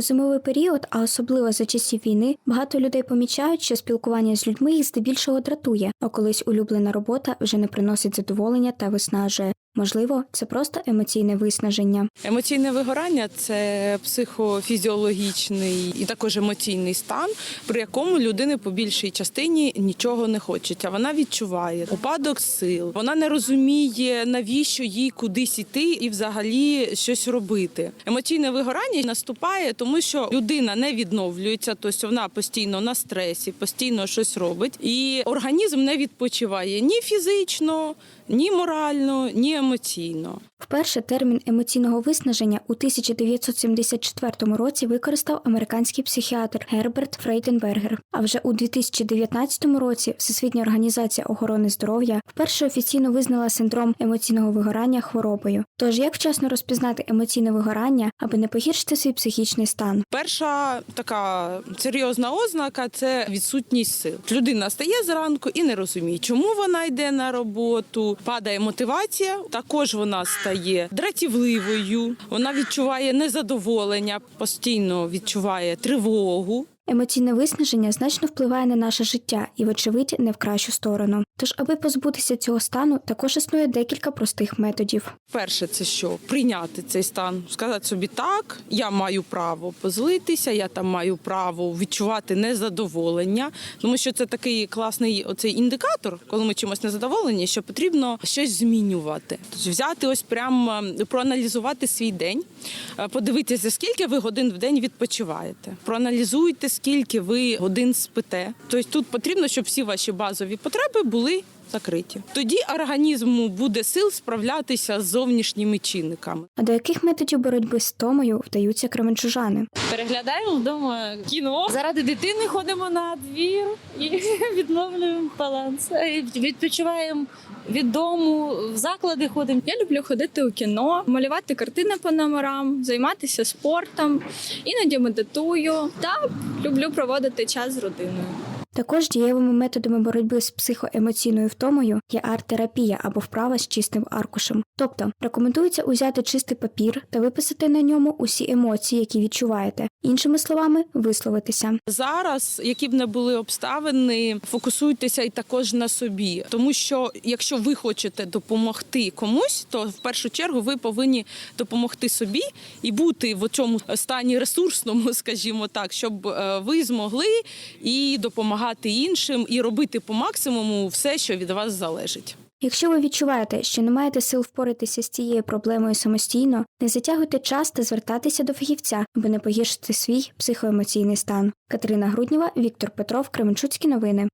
У зимовий період, а особливо за часів війни, багато людей помічають, що спілкування з людьми їх здебільшого дратує, а колись улюблена робота вже не приносить задоволення та виснажує. Можливо, це просто емоційне виснаження. Емоційне вигорання це психофізіологічний і також емоційний стан, при якому людини по більшій частині нічого не хочеться. Вона відчуває упадок сил, вона не розуміє, навіщо їй кудись іти і взагалі щось робити. Емоційне вигорання наступає, тому що людина не відновлюється, тобто вона постійно на стресі, постійно щось робить, і організм не відпочиває ні фізично, ні морально, ні емоційно емоційно. Вперше термін емоційного виснаження у 1974 році використав американський психіатр Герберт Фрейденбергер. А вже у 2019 році Всесвітня організація охорони здоров'я вперше офіційно визнала синдром емоційного вигорання хворобою. Тож як вчасно розпізнати емоційне вигорання, аби не погіршити свій психічний стан? Перша така серйозна ознака це відсутність сил. Людина стає зранку і не розуміє, чому вона йде на роботу. Падає мотивація. Також вона стає дратівливою. Вона відчуває незадоволення, постійно відчуває тривогу. Емоційне виснаження значно впливає на наше життя і, вочевидь, не в кращу сторону. Тож, аби позбутися цього стану, також існує декілька простих методів. Перше, це що прийняти цей стан, сказати собі так, я маю право позлитися, я там маю право відчувати незадоволення, тому що це такий класний оцей індикатор, коли ми чимось незадоволені, що потрібно щось змінювати. Тобто взяти ось прям е, проаналізувати свій день, е, подивитися, скільки ви годин в день відпочиваєте. Проаналізуйте, скільки ви годин спите. Тобто тут потрібно, щоб всі ваші базові потреби були закриті. Тоді організму буде сил справлятися з зовнішніми чинниками. А до яких методів боротьби з томою вдаються кременчужани? Переглядаємо вдома кіно. Заради дитини ходимо на двір і відновлюємо баланс. Відпочиваємо від дому, в заклади ходимо. Я люблю ходити у кіно, малювати картини по номерам, займатися спортом, іноді медитую та люблю проводити час з родиною. Також дієвими методами боротьби з психоемоційною втомою є арт-терапія або вправа з чистим аркушем. Тобто рекомендується узяти чистий папір та виписати на ньому усі емоції, які відчуваєте. Іншими словами, висловитися. Зараз, які б не були обставини, фокусуйтеся і також на собі, тому що якщо ви хочете допомогти комусь, то в першу чергу ви повинні допомогти собі і бути в цьому стані ресурсному, скажімо так, щоб е, ви змогли і допомагати іншим, і робити по максимуму все, що від вас залежить. Якщо ви відчуваєте, що не маєте сил впоратися з цією проблемою самостійно, не затягуйте час та звертайтеся до фахівця, аби не погіршити свій психоемоційний стан. Катерина Груднєва, Віктор Петров, Кременчуцькі новини.